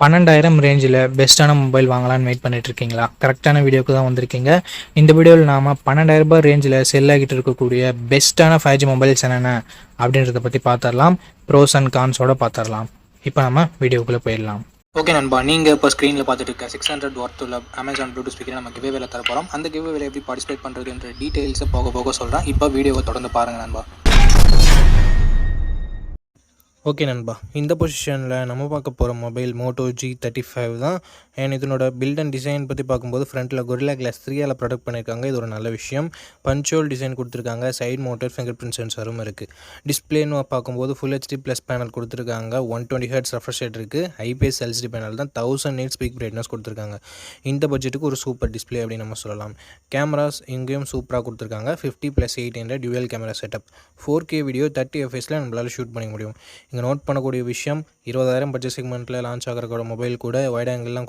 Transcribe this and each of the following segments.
பன்னெண்டாயிரம் ரேஞ்சில் பெஸ்ட்டான மொபைல் வாங்கலாம்னு வெயிட் பண்ணிட்டு இருக்கீங்களா கரெக்டான வீடியோக்கு தான் வந்திருக்கீங்க. இந்த வீடியோவில் நாம் பன்னெண்டாயிரம் ரூபாய் ரேஞ்சில் செல் ஆகிட்டு இருக்கக்கூடிய பெஸ்ட்டான ஃபைவ் ஜி மொபைல்ஸ் என்னென்ன அப்படின்றத பற்றி பார்த்துடலாம் ப்ரோஸ் அண்ட் கான்ஸோட பார்த்துடலாம் இப்போ நம்ம வீடியோக்குள்ளே போயிடலாம். ஓகே நண்பா நீங்கள் இப்போ ஸ்க்ரீனில் பார்த்துட்டு இருக்க சிக்ஸ் ஹண்ட்ரட் ஒர்த் உள்ள அமேசான் ப்ளூடூத் ஸ்பீக்கர் நம்ம கிவே வேலை தர போகிறோம் அந்த கிவே வேலை எப்படி பார்ட்டிசிபேட் பண்ணுறதுன்ற டீட்டெயில்ஸை போக போக சொல்கிறேன் இப்போ வீடியோவை தொடர்ந்து பாருங்கள் நண்பா. ஓகே நண்பா இந்த பொசிஷனில் நம்ம பார்க்க போகிற mobile Moto G thirty five தான் அண்ட் இதனோட பில்ட் அண்ட் டிசைன் பற்றி பார்க்கும்போது ஃப்ரண்ட்டில் கொரில்லா கிளாஸ் த்ரீயால் ப்ரொடக்ட் பண்ணியிருக்காங்க. இது ஒரு நல்ல விஷயம். பஞ்சோல் டிசைன் கொடுத்துருக்காங்க. சைட் மோட்டர் ஃபிங்கர் பிரிண்ட் சென்சரும் இருக்குது டிஸ்பிளேன்னு பார்க்கும்போது ஃபுல் ஹெச்டி ப்ளஸ் பேனல் கொடுத்துருக்காங்க. One twenty hertz refresh rate இருக்குது ஐபிஎஸ் எல்சிடி பேனல் தான் தௌசண்ட் நீட் ஸ்பீக் பிரைட்னஸ் கொடுத்துருக்காங்க. இந்த பட்ஜெட்டுக்கு ஒரு சூப்பர் டிஸ்பிளே அப்படின்னு நம்ம சொல்லலாம். கேமராஸ் இங்கேயும் சூப்பராக கொடுத்துருக்காங்க. Fifty plus eight hundred dual camera setup four K video thirty எஃப்எஸில் நம்மளால் ஷூட் பண்ணிக்க முடியும். இங்கே நோட் பண்ணக்கூடிய விஷயம் இருபதாயிரம் பட்ஜெட் செக்மெண்ட்டில் லான்ச் ஆகிற மொபைல் கூட wide ஆங்கிள்லாம்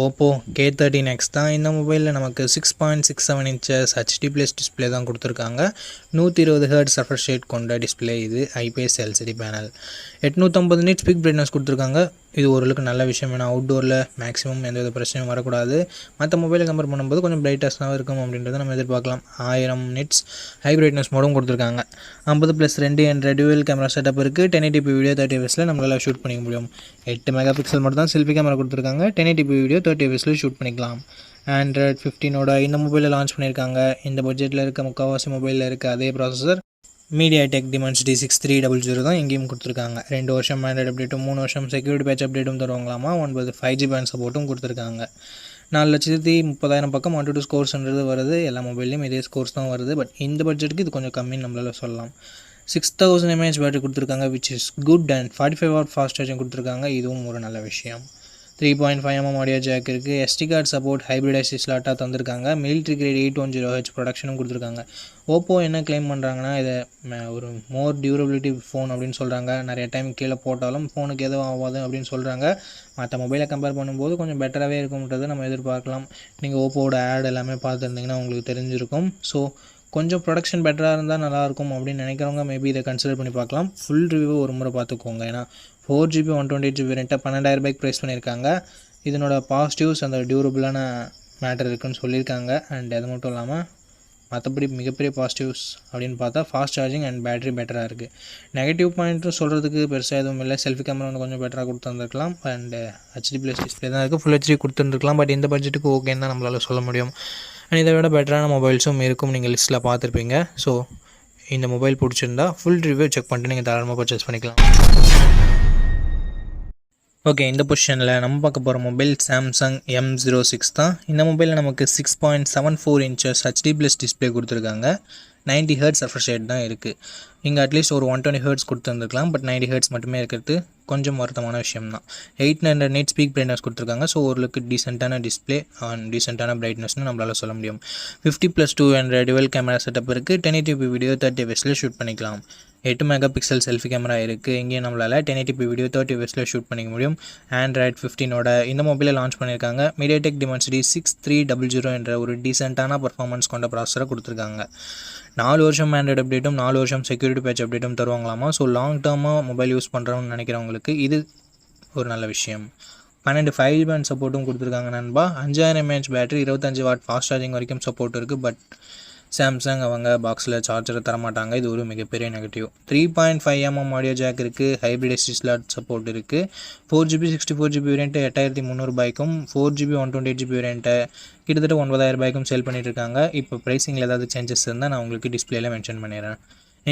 Oppo K thirteen X தான் இந்த மொபைலில் நமக்கு six point six seven inches HD plus display தான் கொடுத்துருக்காங்க. நூற்றி இருபது ஹர்ட்ஸ் ரெஃப்ரெஷ் ரேட் கொண்ட டிஸ்பிளே இது ஐபிஎஸ் எல்சிடி பேனல் எட்நூற்றம்பது நீட் ஸ்பீக் பிரைட்னஸ் கொடுத்துருக்காங்க. இது ஓரளவுக்கு நல்ல விஷயம். ஏன்னா அவுட்டோரில் மேக்ஸிமம் எந்த வித பிரச்சனையும் வரக்கூடாது. மற்ற மொபைலை கம்பேர் பண்ணும்போது கொஞ்சம் பிரைட்டஸ்ட்டாக இருக்கும் அப்படின்றத நம்ம எதிர்பார்க்கலாம். ஆயிரம் நிட்ஸ் ஹை பிரைட்னஸ் மோடும் கொடுத்துருக்காங்க. ஐம்பது ப்ளஸ் ரெண்டு என்ற டியூவல் கேமரா செட்டப் இருக்குது ten eighty P video thirty எஃப்எஸில் நம்மளால் ஷூட் பண்ணிக்க முடியும். எட்டு மெகா பிக்சல் மட்டும் தான் செல்ஃபி கேமரா கொடுத்துருக்காங்க ten eighty P video thirty எஃப்எஸில் shoot பண்ணிக்கலாம். ஆண்ட்ராய்ட் ஃபிஃப்டீனோட இந்த மொபைலில் லான்ச் பண்ணியிருக்காங்க. இந்த பட்ஜெட்டில் இருக்க முக்கால்வாசி மொபைலில் இருக்க அதே processor MediaTek Dimensity six three double zero தான் எங்கேயும் கொடுத்துருக்காங்க. ரெண்டு வருஷம் ஆண்ட்ராய்டு அப்டேட்டும் மூணு வருஷம் செக்யூரிட்டி பேட்ச் அப்டேட்டும் தருவாங்களாமா? ஒன்பது ஃபைவ் ஜி பேண்ட் சப்போர்ட்டும் கொடுத்துருக்காங்க. நாலு லட்சத்தி முப்பதாயிரம் பக்கம் ஒன் டூ ஸ்கோர்ஸ்ன்றது வருது. எல்லா மொபைல்லையும் இதே ஸ்கோர்ஸ் தான் வருது. பட் இந்த பட்ஜெட்டுக்கு இது கொஞ்சம் கம்மின்னு நம்மளால் சொல்லலாம். சிக்ஸ் தௌசண்ட் எம்ஏஹெச் பேட்டரி கொடுத்துருக்காங்க which is good and forty five watt fast charging கொடுத்துருக்காங்க. இதுவும் ஒரு நல்ல விஷயம். Three point five mm audio jack இருக்குது எஸ்டி கார்டு சப்போர்ட் ஹைப்ரிட் ஸ்லாட்டாக தந்திருக்காங்க. Military grade eight one zero H ப்ரொடக்ஷனும் கொடுத்துருக்காங்க. ஓப்போ என்ன கிளைம் பண்ணுறாங்கன்னா இதை ஒரு மோர் டியூரபிலிட்டி ஃபோன் அப்படின்னு சொல்கிறாங்க நிறைய டைம் கீழே போட்டாலும் ஃபோனுக்கு எதுவும் ஆகாது அப்படின்னு சொல்கிறாங்க மற்ற மொபைலை கம்பேர் பண்ணும்போது கொஞ்சம் பெட்டராகவே இருக்கும்ன்றதை நம்ம எதிர்பார்க்கலாம். நீங்கள் ஓப்போவோட ஆட் எல்லாமே பார்த்துருந்தீங்கன்னா உங்களுக்கு தெரிஞ்சிருக்கும். ஸோ கொஞ்சம் ப்ரொடக்ஷன் பெட்டராக இருந்தால் நல்லாயிருக்கும் அப்படின்னு நினைக்கிறவங்க மேபி இதை கன்சிடர் பண்ணி பார்க்கலாம். ஃபுல் ரிவ்யூ ஒரு முறை பார்த்துக்கோங்க. ஏன்னா four GB one twenty eight GB ரெண்ட்டை பன்னெண்டாயிரம் ரூபாய்க்கு ப்ரைஸ் பண்ணியிருக்காங்க. இதனோட பாசிட்டிவ்ஸ் அந்த டியூரபிளான மேட்டர் இருக்குன்னு சொல்லியிருக்காங்க. அண்ட் அது மட்டும் இல்லாமல் மற்றபடி மிகப்பெரிய பாசிட்டிவ்ஸ் அப்படின்னு பார்த்தா ஃபாஸ்ட் சார்ஜிங் அண்ட் பேட்டரி பெட்டராக இருக்குது நெகட்டிவ் பாயிண்ட்டும் சொல்கிறதுக்கு பெருசாக எதுவும் இல்லை. செல்ஃபி கேமரா வந்து கொஞ்சம் பெட்டராக கொடுத்துருந்துருக்கலாம். அண்ட் ஹெச்டி ப்ளஸ் டிஸ்பிளே தான் இருக்குது ஃபுல் ஹெச்டி கொடுத்துருந்துருக்கலாம். பட் இந்த பட்ஜெட்டுக்கு ஓகேன்னு தான் நம்மளால் சொல்ல முடியும். அண்ட் இதை விட பெட்டரான மொபைல்ஸும் இருக்கும் நீங்கள் லிஸ்ட்டில் பார்த்துருப்பீங்க. ஸோ இந்த மொபைல் பிடிச்சிருந்தா ஃபுல் ரிவ்யூ செக் பண்ணிட்டு நீங்கள் தாராளமாக பர்ச்சேஸ் பண்ணிக்கலாம். ஓகே இந்த பொசிஷனில் நம்ம பார்க்க போகிற mobile Samsung M zero six தான். இந்த மொபைலில் நமக்கு six point seven four inches HD plus display கொடுத்துருக்காங்க. 90 ஹர்ட்ஸ் ரெஃப்ரெஷ் ரேட் தான் இருக்குது இங்கே அட்லீஸ்ட் ஒரு ஒன் டுவெண்ட்டி ஹர்ட்ஸ் கொடுத்துருந்துருக்கலாம் பட் 90 ஹர்ட்ஸ் மட்டுமே இருக்கிறது கொஞ்சம் வருத்தமான விஷயம் தான் eight hundred nits peak brightness கொடுத்துருக்காங்க ஸோ ஓரளவுக்கு டீசெண்டான டிஸ்பிளே அண்ட் டீசெண்டான பிரைட்னஸ்னு நம்மளால் சொல்ல முடியும். Fifty plus two hundred dual camera setup இருக்குது ten eighty P video thirty எஃப்எஸில் shoot பண்ணிக்கலாம். எட்டு மெகா பிக்சல் செல்ஃபி கேமரா இருக்குது இங்கேயும் நம்மளால் ten eighty P video thirty எஃப்எஸில் shoot பண்ணிக்க முடியும். ஆண்ட்ராய்ட் ஃபிஃப்டினோட இந்த மொபைலை லான்ச் பண்ணியிருக்காங்க MediaTek Dimensity six three double zero என்ற ஒரு டீசெண்டான பர்ஃபார்மன்ஸ் கொண்ட ப்ராசரை கொடுத்துருக்காங்க. நாலு வருஷம் ஆண்ட்ராய்டு அப்டேட்டும் நாலு வருஷம் செக்யூரிட்டி பேட்ச் அப்டேட்டும் தருவாங்களாமா? ஸோ லாங் டேர்மாக மொபைல் யூஸ் பண்ணுறோம்னு நினைக்கிறவங்களுக்கு இது ஒரு நல்ல விஷயம். பன்னெண்டு ஃபைவ் பேண்ட் சப்போர்ட்டும் கொடுத்துருக்காங்க நண்பா. அஞ்சாயிரம் எம்ஏஹெச் பேட்டரி இருபத்தஞ்சு வாட் ஃபாஸ்ட் சார்ஜிங் வரைக்கும் சப்போர்ட் இருக்குது பட் சாம்சங் அவங்க பாக்ஸில் சார்ஜரை தரமாட்டாங்க. இது ஒரு மிகப்பெரிய negative three point five M M audio jack இருக்குது ஹைப்ரிட் எஸ்டி ஸ்லாட் சப்போர்ட் இருக்குது four GB sixty four GB variant எட்டாயிரத்தி முந்நூறுபாய்க்கும் four GB one twenty eight GB வேரியண்ட்டை கிட்டத்தட்ட ஒன்பதாயிரம் ரூபாய்க்கும் சேல் பண்ணிட்டு இருக்காங்க. இப்போ ப்ரைஸிங்கில் ஏதாவது சேஞ்சஸ் இருந்தால் நான் உங்களுக்கு டிஸ்பிளேல மென்ஷன் பண்ணிடுறேன்.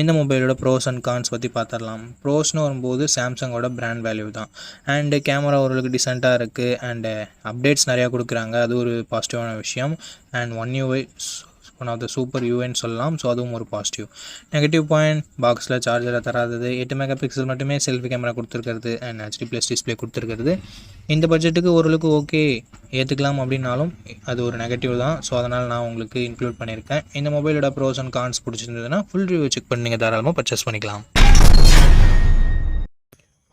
இந்த மொபைலோட ப்ரோஸ் அண்ட் கான்ஸ் பற்றி பார்த்துடலாம் ப்ரோஸ்னு வரும்போது சாம்சங்கோட பிராண்ட் வேல்யூ தான். அண்டு கேமரா ஓரளவுக்கு டிசென்ட்டாக இருக்குது அண்டு அப்டேட்ஸ் நிறையா கொடுக்குறாங்க. அது ஒரு பாசிட்டிவான விஷயம். And one U one of the super யூன்னு சொல்லலாம். ஸோ அதுவும் ஒரு பாசிட்டிவ் நெகட்டிவ் பாயிண்ட் பாக்ஸில் சார்ஜரை தராதது எட்டு மெகா பிக்சல் மட்டுமே செல்ஃபி கேமரா கொடுத்துருக்கிறது அண்ட் ஹெச்டி ப்ளஸ் டிஸ்பிளே கொடுத்துருக்கிறது. இந்த பட்ஜெட்டுக்கு ஓரளவுக்கு ஓகே ஏற்றுக்கலாம் அப்படின்னாலும் அது ஒரு நெகட்டிவ் தான். ஸோ அதனால் நான் உங்களுக்கு இன்க்ளூட் பண்ணியிருக்கேன். இந்த மொபைலோட ப்ரோஸ் அண்ட் கான்ஸ் பிடிச்சிருந்ததுன்னா ஃபுல் ரிவ்யூ செக் பண்ணி நீங்கள் தாராளமாக பர்ச்சேஸ் பண்ணிக்கலாம்.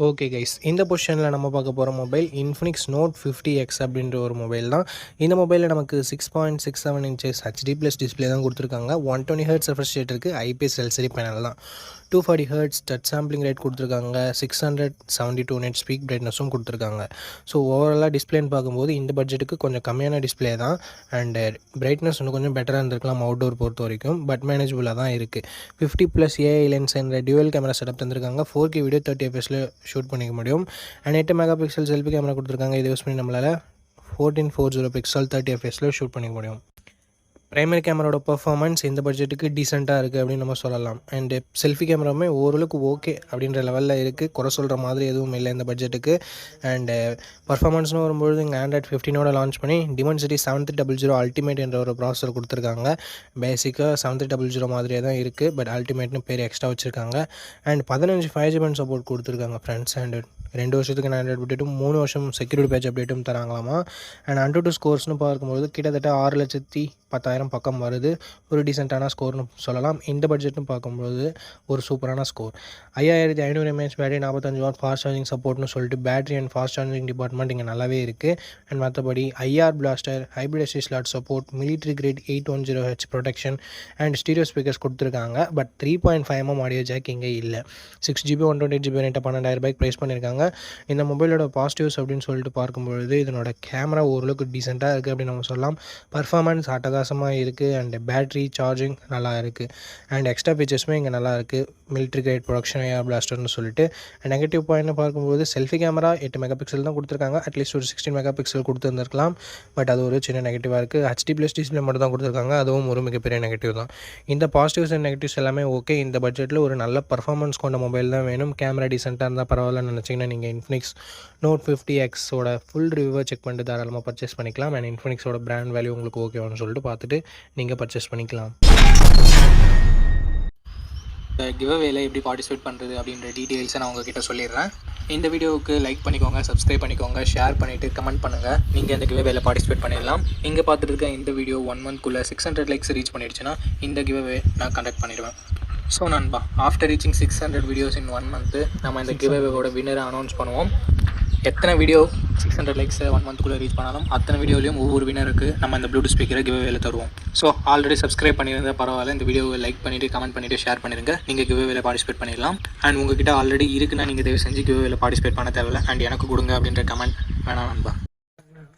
ஓகே கைஸ் இந்த பொசிஷனில் நம்ம பார்க்க போகிற mobile Infinix Note fifty X அப்படின்ற ஒரு மொபைல் தான். இந்த மொபைலில் நமக்கு six point six seven inches HD plus display தான் கொடுத்துருக்காங்க. ஒன் டுவெண்ட்டி ஹர்ட்ஸ் ரெஃப்ரெஷ் இருக்குது ஐபிஎஸ் எல்சரி பேனல் தான். Two forty hertz touch sampling rate கொடுத்துருக்காங்க. Six hundred seventy two nits peak பிரைட்னஸும் கொடுத்துருக்காங்க. ஸோ ஓவராலாக டிஸ்பிளேன்னு பார்க்கும்போது இந்த பட்ஜெட்டுக்கு கொஞ்சம் கம்மியான டிஸ்பிளே தான். அண்டு பிரைட்னஸ் uh, இன்னும் கொஞ்சம் பெட்டராக இருந்திருக்கலாம் அவுட்டோர் பொறுத்த வரைக்கும் பட் மேனேஜபிளாக தான் இருக்குது ஃபிஃப்டி ப்ளஸ் ஏஐ லென்ஸ் என்ற டியூவல் கேமரா செட்டப் தந்திருக்காங்க. ஃபோர் கே வீடியோ தேர்ட்டி எஃப்எஸில் ஷூட் பண்ணிக்க முடியும். அண்ட் எட்டு மெகா பிக்சல் செல்ஃபி கேமரா கொடுத்துருக்காங்க. இது யூஸ் பண்ணி நம்மளால் fourteen four zero pixel thirty எஃப்எஸில் shoot பண்ணிக்க முடியும். ப்ரைமரி கேமராவோட பர்ஃபார்மன்ஸ் இந்த பட்ஜெட்டுக்கு டீசெண்டாக இருக்குது அப்படின்னு நம்ம சொல்லலாம். அண்டு செல்ஃபி கேமராவுமே ஓரளவுக்கு ஓகே அப்படின்ற லெவலில் இருக்குது குறை சொல்கிற மாதிரி எதுவும் இல்லை இந்த பட்ஜெட்டுக்கு அண்டு பர்ஃபார்மன்ஸ்னு வரும்பொழுது இங்கே ஆண்ட்ராய்ட் ஃபிஃப்டினோட லான்ச் பண்ணி Dimensity seven three double zero ultimate என்ற ஒரு ப்ராசஸர் கொடுத்துருக்காங்க. பேசிக்காக செவன் த்ரீ டபுள் ஜீரோ மாதிரியே தான் இருக்குது பட் அல்டிமேட்னு பேர் எக்ஸ்ட்ரா வச்சுருக்காங்க. அண்ட் பதினஞ்சு ஃபைவ் ஜிபன் சப்போர்ட் கொடுத்துருக்காங்க ஃப்ரெண்ட்ஸ் அண்ட் ரெண்டு வருஷத்துக்கு ஆண்ட்ராய்ட் அப்டேட்டும் மூணு வருஷம் செக்யூரிட்டி பேட்ச் அப்டேட்டும் தராங்களாமா? அண்ட் அண்டர் டூ ஸ்கோர்ஸ்னு பார்க்கும்போது கிட்டத்தட்ட ஆறு லட்சத்தி பத்தாயிரம் பக்கம் வருது. ஒரு டீசெண்டான ஸ்கோர்னு சொல்லலாம். இந்த பட்ஜெட்னு பார்க்கும்போது ஒரு சூப்பரான ஸ்கோர் ஐயாயிரத்தி ஐநூறு எம்ஏஹெச் பேட்டரி நாற்பத்தஞ்சு வாட் ஃபாஸ்ட் சார்ஜிங் சப்போர்ட்னு சொல்லிட்டு battery and fast charging department இங்கே நல்லாவே இருக்குது அண்ட் மற்றபடி IR blaster hybrid slot support military grade eight one zero H protection and stereo speakers கொடுத்துருக்காங்க. But three point five mm audio jack இங்கே இல்லை. Six GB one twenty GB ரேட்டை பன்னெண்டாயிரம் ரூபாய்க்கு ப்ரைஸ் பண்ணியிருக்காங்க இந்த மொபைலோட பாசிட்டிவ்ஸ் அப்படின்னு சொல்லிட்டு பார்க்கும்பொழுது இதனோட கேமரா ஓரளவுக்கு டீசெண்டாக இருக்குது அப்படின்னு நம்ம சொல்லலாம். பர்ஃபார்மன்ஸ் அட்டகாசமாக இருக்குது அண்ட் பேட்ரி சார்ஜிங் நல்லா இருக்குது அண்ட் எக்ஸ்ட்ரா ஃபீச்சர்ஸுமே இங்கே நல்லா இருக்குது மிலிட்ரி கிரேட் ப்ரொடக்ஷன் ஏர் பிளாஸ்டர்னு சொல்லிட்டு. நெகட்டிவ் பாயிண்ட் பார்க்கும்போது செல்ஃபி கேமரா எட்டு மெகா பிக்சல் தான் கொடுத்துருக்காங்க. அட்லீஸ்ட் ஒரு சிக்ஸ்டீன் மெகா பிக்சல் கொடுத்துருந்துருக்கலாம். பட் அது ஒரு சின்ன நெகட்டிவாக இருக்குது ஹெச்டி ப்ளஸ் டிஸ்பிளே மட்டும் தான் கொடுத்துருக்காங்க. அதுவும் ஒரு மிகப்பெரிய நெகட்டிவ் தான். இந்த பாசிட்டிவ்ஸ் அண்ட் நெகட்டிவ்ஸ் எல்லாமே ஓகே இந்த பட்ஜெட்டில் ஒரு நல்ல பர்ஃபார்மன்ஸ் கொண்ட மொபைல் தான் வேணும். கேமரா டீசெண்டாக இருந்தால் பரவாயில்லன்னு நினச்சிங்கன்னா நீங்கள் இன்ஃபினிக்ஸ் நோட் ஃபிஃப்டி எக்ஸோட ஃபுல் ரிவ்யூவை செக் பண்ணிட்டு தாராளமாக பர்ச்சேஸ் பண்ணிக்கலாம். அண்ட் இன்ஃபினிக்ஸோட பிராண்ட் வேல்யூ உங்களுக்கு ஓகேவான்னு சொல்லிட்டு பார்த்துட்டு நீங்கள் பர்ச்சேஸ் பண்ணிக்கலாம். இந்த கிவ்அவேல எப்படி பார்ட்டிசிபேட் பண்ணுறது அப்படின்ற டீட்டெயில்ஸை நான் உங்ககிட்ட சொல்லிடுறேன். இந்த வீடியோவுக்கு லைக் பண்ணிக்கோங்க சப்ஸ்கிரைப் பண்ணிக்கோங்க ஷேர் பண்ணிவிட்டு கமெண்ட் பண்ணுங்கள் நீங்கள் இந்த கிவ்அவேல பார்ட்டிசிபேட் பண்ணிடலாம். இங்கே பார்த்துட்டு இருக்க இந்த வீடியோ ஒன் மந்த்குள்ளே சிக்ஸ் ஹண்ட்ரட் லைக்ஸ் ரீச் பண்ணிடுச்சுன்னா இந்த கிவ்அவே நான் கண்டக்ட் பண்ணிடுவேன். ஸோ நண்பா after reaching six hundred videos in one month நம்ம இந்த கிவ்அவேவோட வின்னரை அனௌன்ஸ் பண்ணுவோம். எத்தனை video six hundred likes one மந்த்க்குள்ளே reach பண்ணாலும் அத்தனை வீடியோலையும் ஒவ்வொரு வினருக்கு நம்ம இந்த ப்ளூடூத் ஸ்பீக்கரை கிவ்அவேல தருவோம். ஸோ ஆல்ரெடி சப்ஸ்கிரைப் பண்ணியிருந்தா பரவாயில்ல. இந்த வீடியோவை லைக் பண்ணிவிட்டு கமெண்ட் பண்ணிவிட்டு ஷேர் பண்ணிடுங்க நீங்கள் கிவ்அவேல பார்ட்டிசிபேட் பண்ணிடலாம். அண்ட் உங்ககிட்ட ஆல்ரெடி இருக்குன்னா நீங்கள் தயவு செஞ்சு கிவ்அவேல பார்ட்டிசிபேட் பண்ண தேவையில்ல. அண்ட் எனக்கு கொடுங்க அப்படின்ற கமெண்ட் வேணாம் நண்பா.